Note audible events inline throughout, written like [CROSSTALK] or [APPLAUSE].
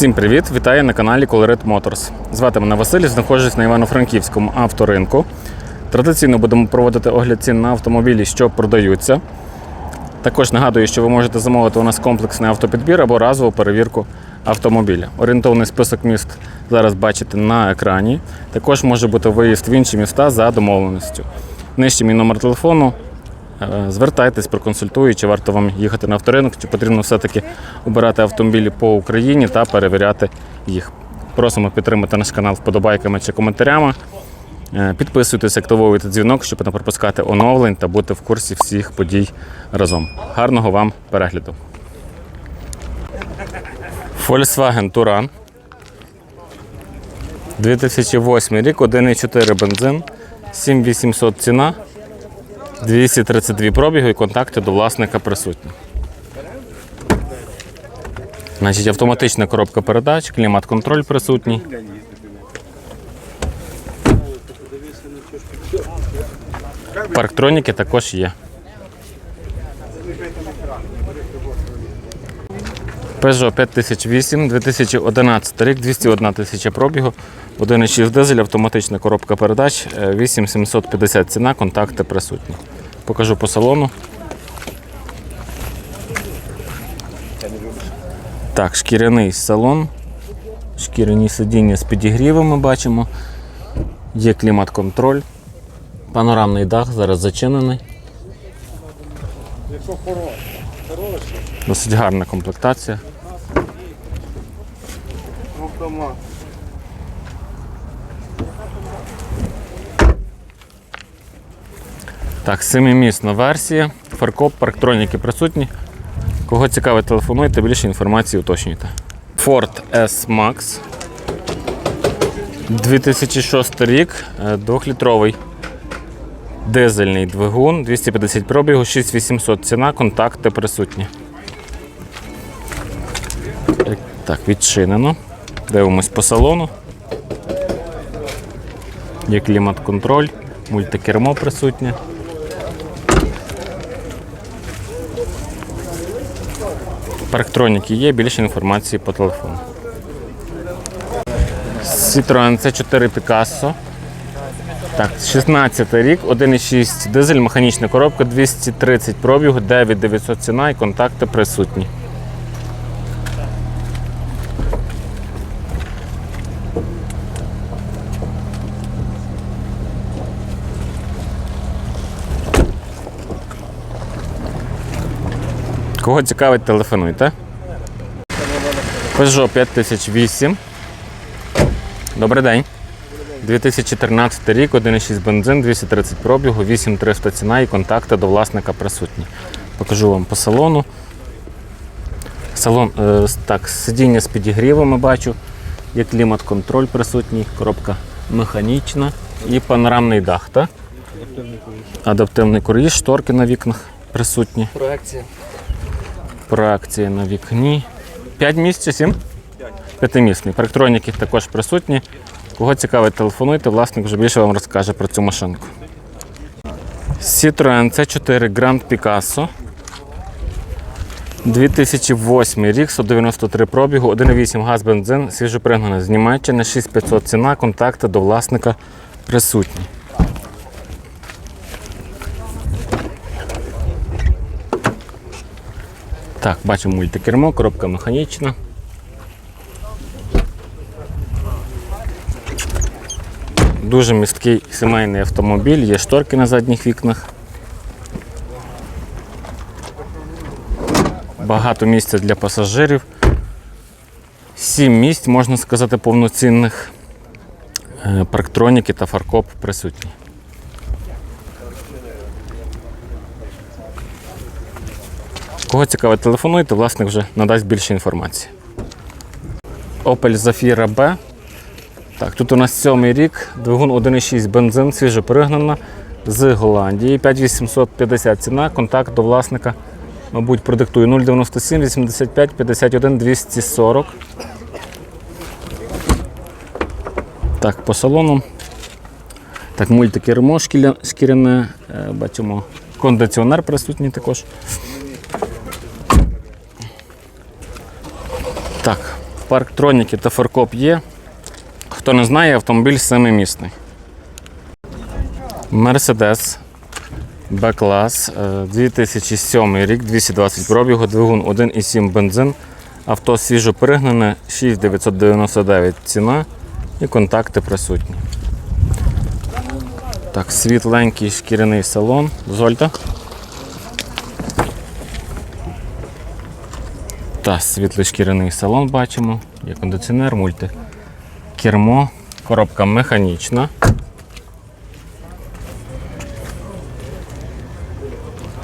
Всім привіт! Вітаю на каналі Colored Motors. Звати мене Василь, знаходжусь на Івано-Франківському авторинку. Традиційно будемо проводити огляд цін на автомобілі, що продаються. Також нагадую, що ви можете замовити у нас комплексний автопідбір або разову перевірку автомобіля. Орієнтовний список міст зараз бачите на екрані. Також може бути виїзд в інші міста за домовленістю. Нижче мій номер телефону. Е, Звертайтесь, проконсультую, чи варто вам їхати на авторинок, чи потрібно все-таки обирати автомобілі по Україні та перевіряти їх. Просимо підтримати наш канал вподобайками чи коментарями. Е, Підписуйтесь, активовуйте дзвінок, щоб не пропускати оновлень та бути в курсі всіх подій разом. Гарного вам перегляду. Volkswagen Touran. 2008 рік, 1,4 бензин, 7800 ціна. 232 пробігу і контакти до власника присутні. Значить, автоматична коробка передач, клімат-контроль присутній. Парктроніки також є. Peugeot 5008, 2011 рік, 201 тисяча пробігу, 1,6 дизель, автоматична коробка передач, е, 8750 ціна, контакти присутні. Покажу по салону. Так, шкіряний салон. Шкіряні сидіння з підігрівами бачимо. Є клімат-контроль. Панорамний дах зараз зачинений. Досить гарна комплектація. Автомат. Так, семимісна версія. Фаркоп, парктроніки присутні. Кого цікавить, телефонуйте, більше інформації уточнюйте. Ford S-Max. 2006 рік, е, двохлітровий дизельний двигун, 250 пробігу, 6800 ціна, контакти присутні. Е, Так, відчинено. Дивимось по салону. Є клімат-контроль, мультикермо присутнє. Парктроніки є, більше інформації по телефону. Citroen C4 Picasso. Так, 16 рік, 1,6 дизель, механічна коробка, 230 пробігу, 9900 ціна і контакти присутні. Кого цікавить, телефонуйте. Peugeot 5008. Добрий день. 2013 рік, 1,6 бензин, 230 пробігу, 8300 ціна і контакти до власника присутні. Покажу вам по салону. Салон, е, так, сидіння з підігрівами бачу. Є клімат-контроль присутній, коробка механічна і панорамний дах. Так? Адаптивний круїз, шторки на вікнах присутні. Проекція. Проекція на вікні. 5 місць чи 7? П'ятимісний. Парктроніки також присутні. Кого цікавить, телефонуйте, власник вже більше вам розкаже про цю машинку. Citroen C4 Grand Picasso. 2008 рік, 193 пробігу, 1,8 газ бензин, свіжопригнаний з Німеччини, 6500 ціна, контакти до власника присутні. Так, бачимо мультикермо, коробка механічна. Дуже місткий сімейний автомобіль, є шторки на задніх вікнах. Багато місця для пасажирів. Сім місць, можна сказати, повноцінних. Е, Парктроніки та фаркоп присутні. Кого цікавить, телефонуйте, власник вже надасть більше інформації. Opel Zafira B. Так, тут у нас сьомий рік, двигун 1,6 бензин, свіжо перегнана з Голландії. 5850 ціна, контакт до власника, мабуть, продиктую 097 85 51 240. Так, по салону. Так, мультикермо шкіряне, е, бачимо, кондиціонер присутній також. Так, Парктроніки та фаркоп є. Хто не знає, автомобіль семимісний. Мерседес Б-клас, е, 2007 рік, 220 пробігу, двигун 1,7 бензин. Авто свіжо перегнане, 6999 ціна і контакти присутні. Так, світленький шкіряний салон. Дозвольте. Та, світлий шкіряний салон бачимо. Є кондиціонер, мульти. Кермо, коробка механічна.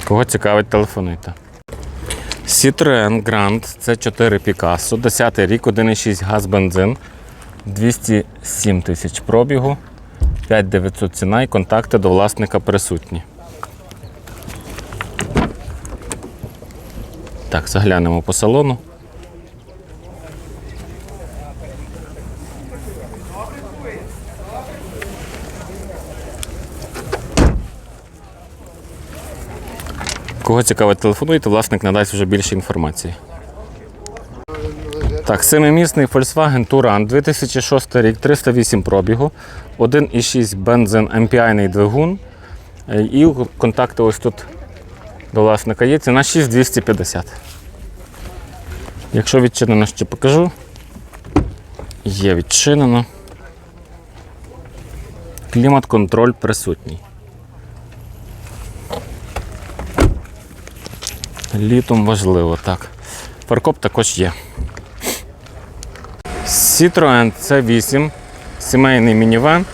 Кого цікавить, телефонуйте. Citroen Grand C4 Picasso, 10 рік, 1,6 газ бензин, 207 тисяч пробігу, 5900 ціна і контакти до власника присутні. Так, заглянемо по салону. Кого цікавить, телефонуйте, власник надасть вже більше інформації. Так, семимісний Volkswagen Touran 2006 рік, 308 пробігу, 1,6 бензин MPI двигун. Е, І контакти ось тут до власника є. Ціна 6250. Якщо відчинено, ще покажу. Є відчинено. Клімат-контроль присутній. Літом важливо, так. Фаркоп також є. Citroen C8, сімейний мінівен,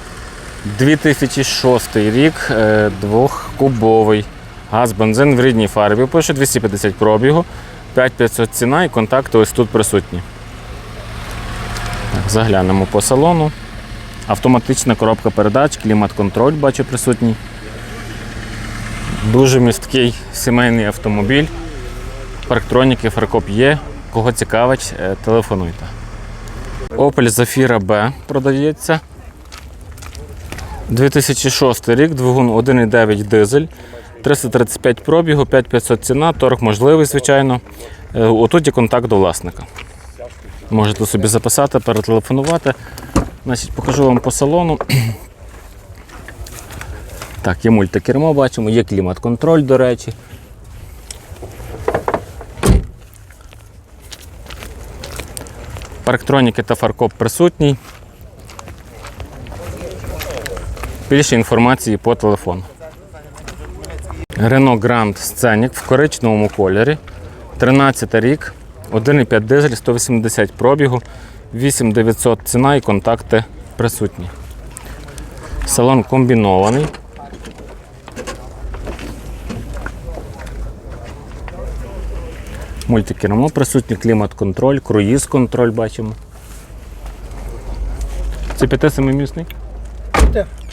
2006 рік, е, двохкубовий. Газ, бензин в рідній фарбі. Пише 250 пробігу, 5500 ціна і контакти ось тут присутні. Так, заглянемо по салону. Автоматична коробка передач, клімат-контроль бачу присутній. Дуже місткий сімейний автомобіль. Парктроніки, фаркоп є. Кого цікавить, е, телефонуйте. Opel Zafira B продається. 2006 рік, двигун 1,9 дизель, 335 пробігу, 5500 ціна, торг можливий, звичайно. Е, Отут є контакт до власника. Можете собі записати, перетелефонувати. Значить, покажу вам по салону. [CLEARS THROAT] Так, є мультикермо, бачимо, є клімат-контроль, до речі. Парктроніки та фаркоп присутній. Більше інформації по телефону. Renault Grand Scenic в коричневому кольорі. 13 рік, 1,5 дизель, 180 пробігу, 8900 ціна і контакти присутні. Салон комбінований. Мультикермо присутній, клімат-контроль, круїз-контроль бачимо. Це 5-7-місний?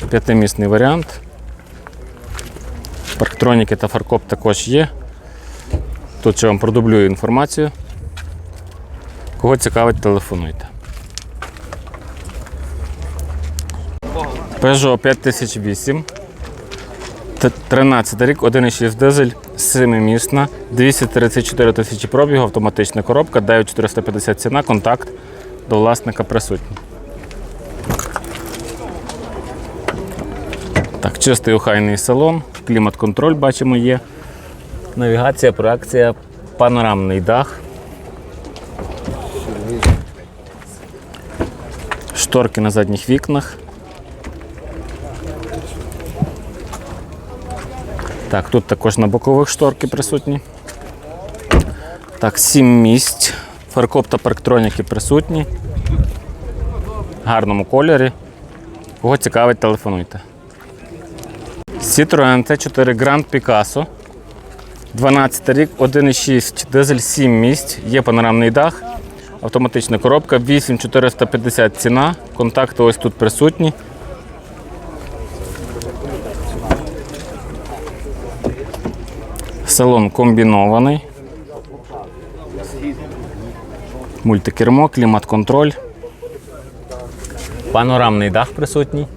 П'ятимісний варіант. Парктроніки та фаркоп також є. Тут ще вам продублюю інформацію. Кого цікавить, телефонуйте. Peugeot 5008. 13 рік, 1,6 дизель, 7-місна, 234 тисячі пробігу, автоматична коробка, 9450 ціна, контакт до власника присутній. Так, чистий охайний салон, клімат-контроль бачимо є. Навігація, проекція, панорамний дах. Шторки на задніх вікнах. Так, тут також на бокових шторки присутні. Так, сім місць. Фаркоп та парктроніки присутні. В гарному кольорі. Кого цікавить, телефонуйте. Citroen T4 Grand Picasso. 12 рік, 1,6 дизель 7 місць, є панорамний дах, автоматична коробка, 8450 ціна, контакти ось тут присутні. Салон комбінований. Мультикермо, клімат-контроль. Панорамний дах присутній.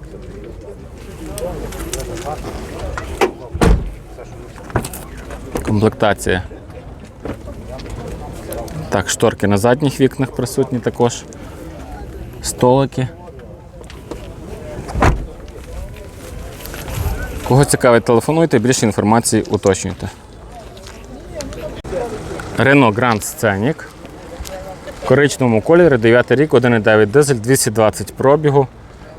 Комплектація Так, шторки на задніх вікнах присутні також. Столики. Кого цікавить, телефонуйте, більше інформації уточнюйте. Renault Grand Scenic. В коричневому кольорі 9 рік, 1,9 дизель, 220 пробігу.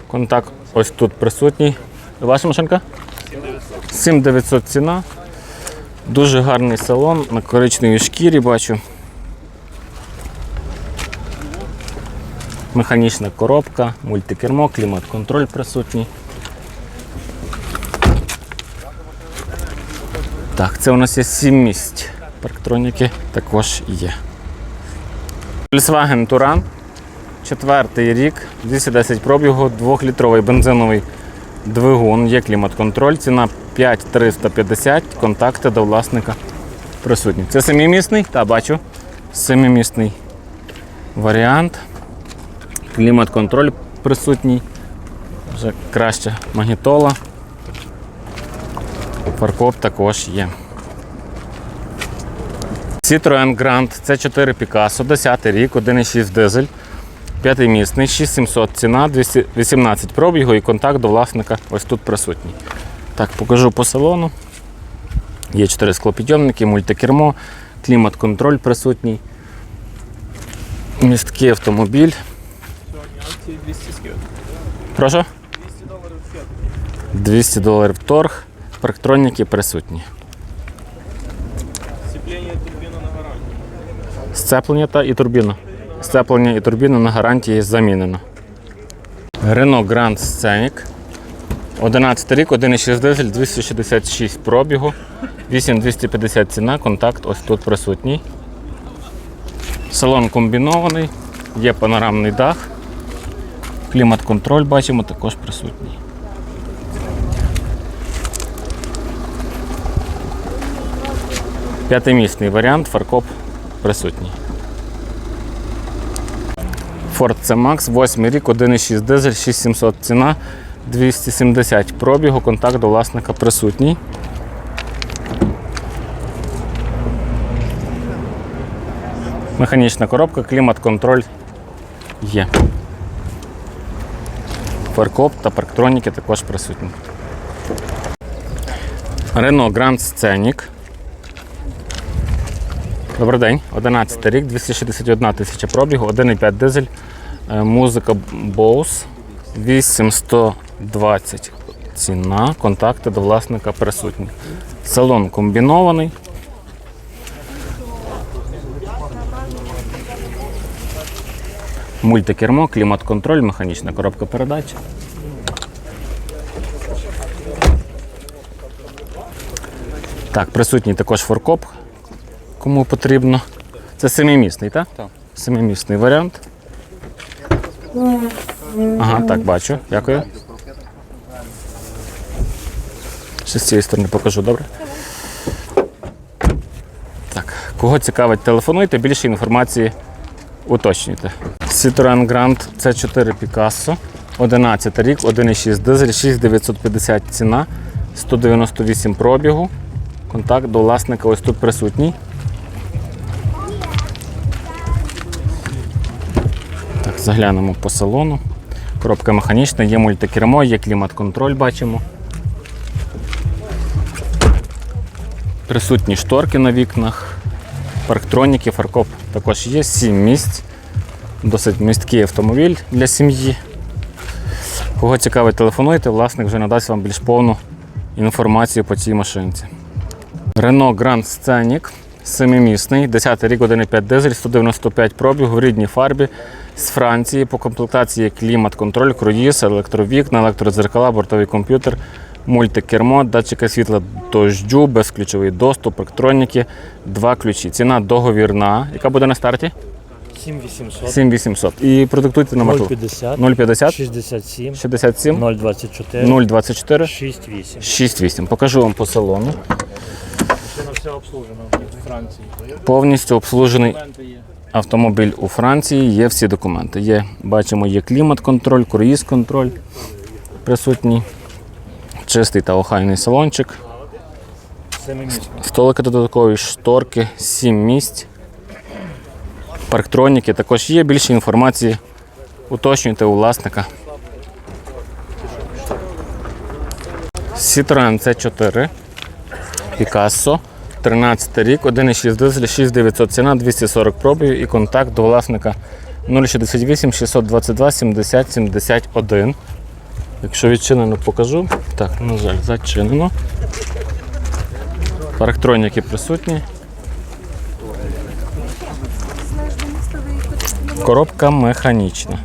Контакт ось тут присутній. Ваша машинка? 7900 ціна. Дуже гарний салон на коричневій шкірі бачу. Механічна коробка, мультикермо, клімат-контроль присутній. Так, це у нас є 7 місць. Парктроніки також є. Volkswagen Touran. Четвертий рік, 210 пробігу, 2-літровий бензиновий двигун, є клімат-контроль, ціна 5350, контакти до власника присутні. Це семимісний? Так, бачу. Семимісний варіант. Клімат-контроль присутній. Вже краще магнітола. Фаркоп також є. Citroen Grand C4 Picasso, 10 рік, 1,6 дизель, п'ятимісний, 6700 ціна, 218 пробігу і контакт до власника ось тут присутній. Так, покажу по салону. Є 4 склопідйомники, мультикермо, клімат-контроль присутній. Місткий автомобіль. Сьогодні акції 200 скидок. Прошу? 200 доларів фет. 200 доларів торг, парктроніки присутні. Сцеплення турбіна на гарантії. Сцеплення та і турбіна. Сцеплення і турбіна на гарантії замінено. Renault Grand Scenic. 11 рік, 1,6 дизель, 266 пробігу, 8250 ціна, контакт ось тут присутній. Салон комбінований, є панорамний дах. Клімат-контроль бачимо також присутній. П'ятимісний варіант, фаркоп присутній. Ford C-Max, 8 рік, 1,6 дизель, 6700 ціна, 270 пробігу, контакт до власника присутній. Механічна коробка, клімат-контроль є. Фаркоп та парктроніки також присутні. Renault Grand Scenic. Добрий день, 11 рік, 261 тисяча пробігу, 1,5 дизель, е, музика Bose, 8120 ціна, контакти до власника присутні. Салон комбінований. Мультикермо, клімат-контроль, механічна коробка передач. Так, присутній також форкоп, кому потрібно. Це семимісний, так? Так. Семимісний варіант. Ага, так, бачу. Дякую. Ще з цієї сторони покажу, добре? Так, кого цікавить, телефонуйте, більше інформації уточнюйте. Citroen Grand C4 Picasso, 11 рік, 1,6 дизель, 6950 ціна, 198 пробігу. Контакт до власника ось тут присутній. Так, заглянемо по салону. Коробка механічна, є мультикермо, є клімат-контроль, бачимо. Присутні шторки на вікнах, парктроніки, фаркоп також є, 7 місць. Досить місткий автомобіль для сім'ї. Кого цікавить, телефонуйте, власник вже надасть вам більш повну інформацію по цій машинці. Renault Grand Scenic, семимісний, 10 рік, 1,5 дизель, 195 пробігу в рідній фарбі з Франції. По комплектації клімат-контроль, круїз, електровікна, електродзеркала, бортовий комп'ютер, мультикермо, датчики світла дождю, безключовий доступ, електроніки, два ключі. Ціна договірна. Яка буде на старті? 7800 7800. І продиктуйте номер. 050 050 67 67 024 024 68. 68. Покажу вам по салону. Машина вся обслужена в Франції. Повністю обслужений автомобіль у Франції, є всі документи. Є, бачимо, є клімат-контроль, круїз-контроль присутній, чистий та охайний салончик, столики додаткові, шторки, 7 місць. парктроніки. Також є більше інформації. Уточнюйте у власника. Citroen C4. Picasso. 13 рік, 1,6 дизель, 6900 ціна, 240 пробів і контакт до власника 068 622 70 71. Якщо відчинено, покажу. Так, на жаль, зачинено. Парктроніки присутні. Коробка механічна.